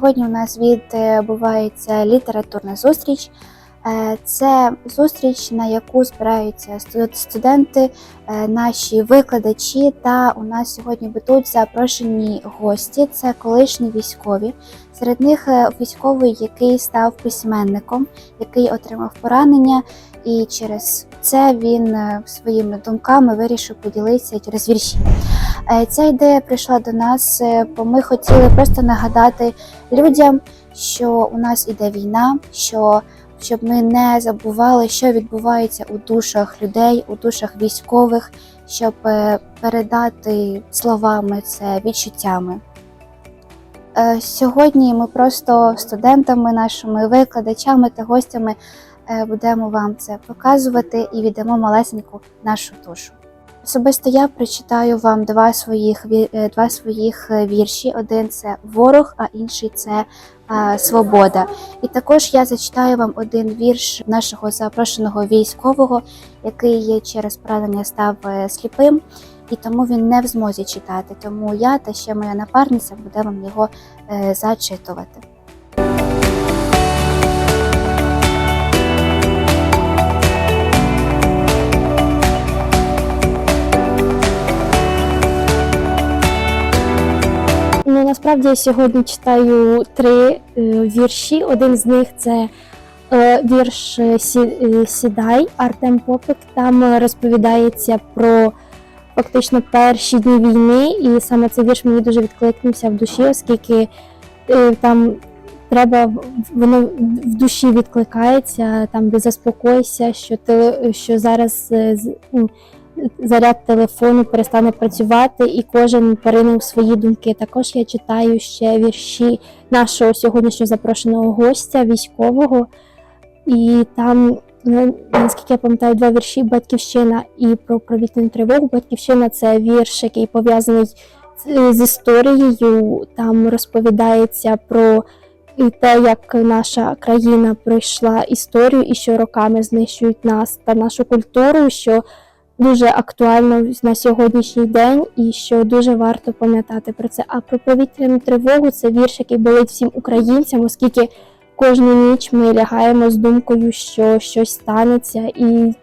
Сьогодні у нас відбувається літературна зустріч. Е, Це зустріч, на яку збираються студенти, е, наші викладачі. Та у нас сьогодні будуть запрошені гості. Це колишні військові. Серед них е, військовий, який став письменником, який отримав поранення, і через це він своїми думками вирішив поділитися через вірші. Е, Ця ідея прийшла до нас, е, бо ми хотіли просто нагадати людям, що у нас іде війна, що щоб ми не забували, що відбувається у душах людей, у душах військових, щоб е, передати словами це відчуттями. Сьогодні ми просто студентами, нашими викладачами та гостями будемо вам це показувати і віддамо малесеньку нашу душу. Особисто я прочитаю вам два своїх е, два своїх е, вірші. Один це ворог, а інший це е, свобода. І також я зачитаю вам один вірш нашого запрошеного військового, який через поранення став сліпим, і тому він не в змозі читати. Тому я та ще моя напарниця буде вам його зачитувати. Насправді я сьогодні читаю три е, вірші. Один з них це е, вірш е, «Сі- Сідай Артем Попик. Там розповідається про фактично перші дні війни, і саме цей вірш мені дуже відкликнувся в душі, оскільки там треба воно в душі відкликається, там де заспокойся, що ти що зараз ну, заряд телефону перестане працювати, і кожен порине у свої думки. Також я читаю ще вірші нашого сьогоднішнього запрошеного гостя, військового, і там. ну, Наскільки я пам'ятаю, два вірші Батьківщина і про провітну тривогу. Батьківщина це вірш, який пов'язаний з історією. Там розповідається про те, як наша країна пройшла історію і що роками знищують нас та нашу культуру, що дуже актуально на сьогоднішній день і що дуже варто пам'ятати про це. А про повітряну тривогу це вірш, який болить всім українцям, оскільки кожну ніч ми лягаємо з думкою, що щось станеться, і,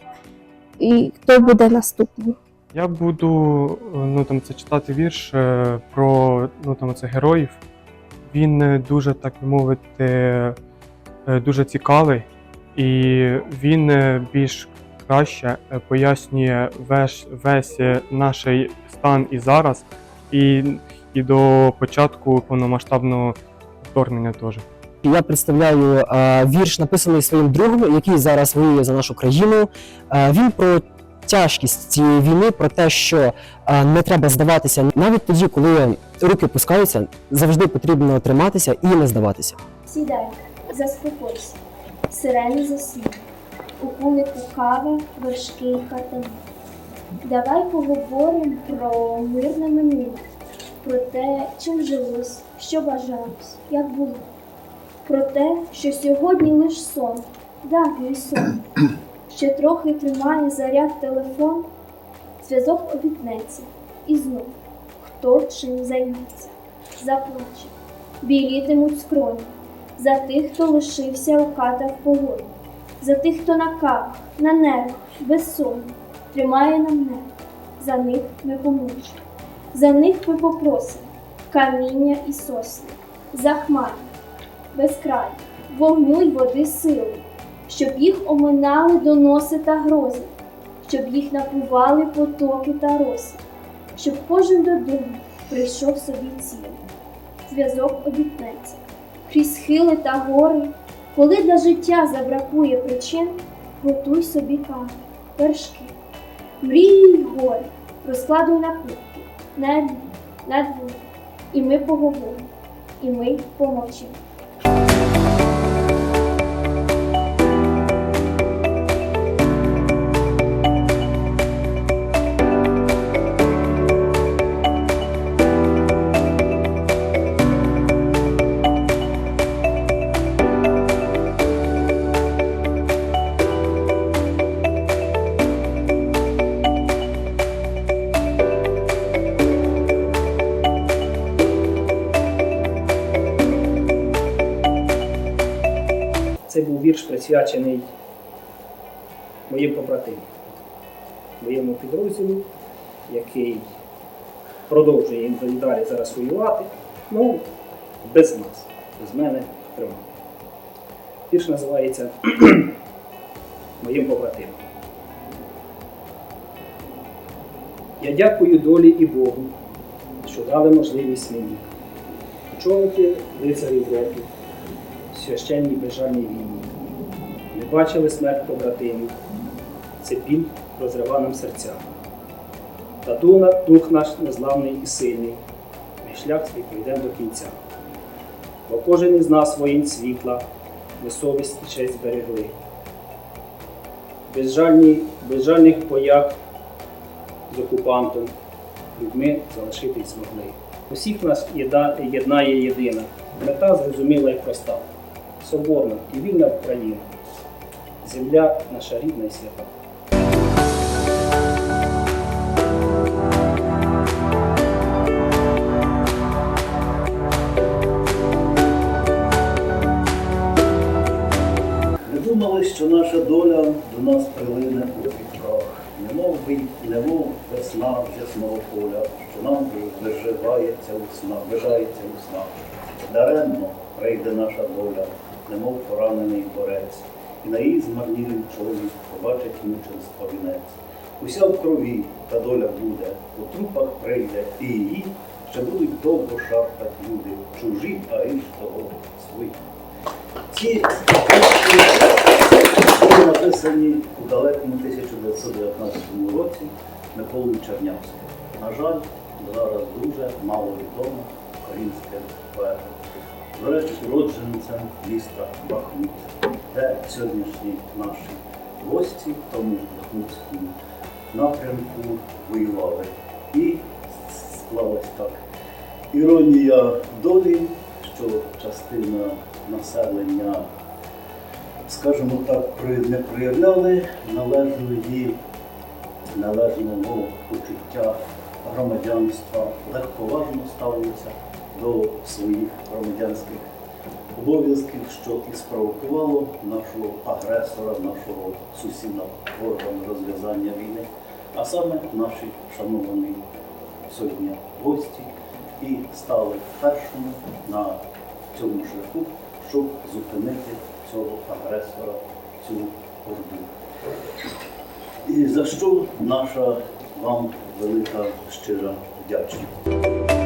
і хто буде наступним. Я буду ну, там, це читати вірш е, про ну, там, це героїв. Він е, дуже, так мовити, е, дуже цікавий, і він більш краще е, пояснює весь, весь наш стан і зараз, і, і до початку повномасштабного вторгнення теж. Я представляю е, вірш, написаний своїм другом, який зараз воює за нашу країну. Е, він про тяжкість цієї війни, про те, що е, не треба здаватися навіть тоді, коли руки пускаються, завжди потрібно триматися і не здаватися. Сідай, заспокойся, сирени засні, у кулику кави, вершки й катани. Давай поговоримо про мирне минуле, про те, чим жилось, що бажалось, як було, про те, що сьогодні лиш сон, давній сон, ще трохи тримає заряд телефон, зв'язок обітнеться, і знов хто чим займеться, заплаче, білітимуть скроні за тих, хто лишився у катах погоди, за тих, хто на кавах, на нервах, безсонні, тримає нам небо. За них ми помучимо. За них ми попросимо каміння і сосни, за хмари, безкрай, вогню й води сили, щоб їх оминали доноси та грози, щоб їх напували потоки та роси, щоб кожен додому прийшов собі цілий. Зв'язок обітнеться крізь схили та гори, коли для життя забракує причин, готуй собі каву, вершки, мрій горе, розкладуй на кухні, на дні, на дві, і ми поговоримо, і ми помовчимо. Це був вірш присвячений моїм побратимам, моєму підрозділу, який продовжує і далі зараз воювати. Ну, без нас, без мене трьома. Вірш називається Моїм побратимам. Я дякую долі і Богу, що дали можливість мені очолити лицарів року, в священній безжальній війні. Ми бачили смерть побратимів, це біль розрива нам серця. Та дуна- дух наш незламний і сильний, ми шлях свій пройдемо до кінця. Бо кожен із нас воїн світла, ми совість і честь зберегли. Безжальні, безжальних боях з окупантом людьми залишитись змогли. Усіх нас єднає єдина, мета зрозуміла і проста. Соборна і вільна Україна, земля наша рідна і свята. Не думали, що наша доля до нас прилине у віках, немов би, немов весна ясного поля, що нам виживається у снах, вижається у снах. Даремно прийде наша доля, немов поранений борець, і на її змарнілім чолі побачить мученство вінець. Уся в крові та доля буде, у трупах прийде, і її ще будуть довго шарпать люди, чужі, а й того свої. Ці були написані у далекому 1919 році Миколою Чернявським. На жаль, зараз дуже мало відомо українське поета. До речі, міста Бахмут, де сьогоднішні наші гості в тому Бахмутському напрямку воювали. І склалось так. Іронія долі, що частина населення, скажімо так, не проявляли належної, належного почуття громадянства, легковажно ставилися до своїх громадянських обов'язків, що і спровокувало нашого агресора, нашого сусіда ворогами розв'язання війни, а саме наші шановані сьогодні гості і стали першими на цьому шляху, щоб зупинити цього агресора, цю орду. І за що наша вам велика щира вдячність.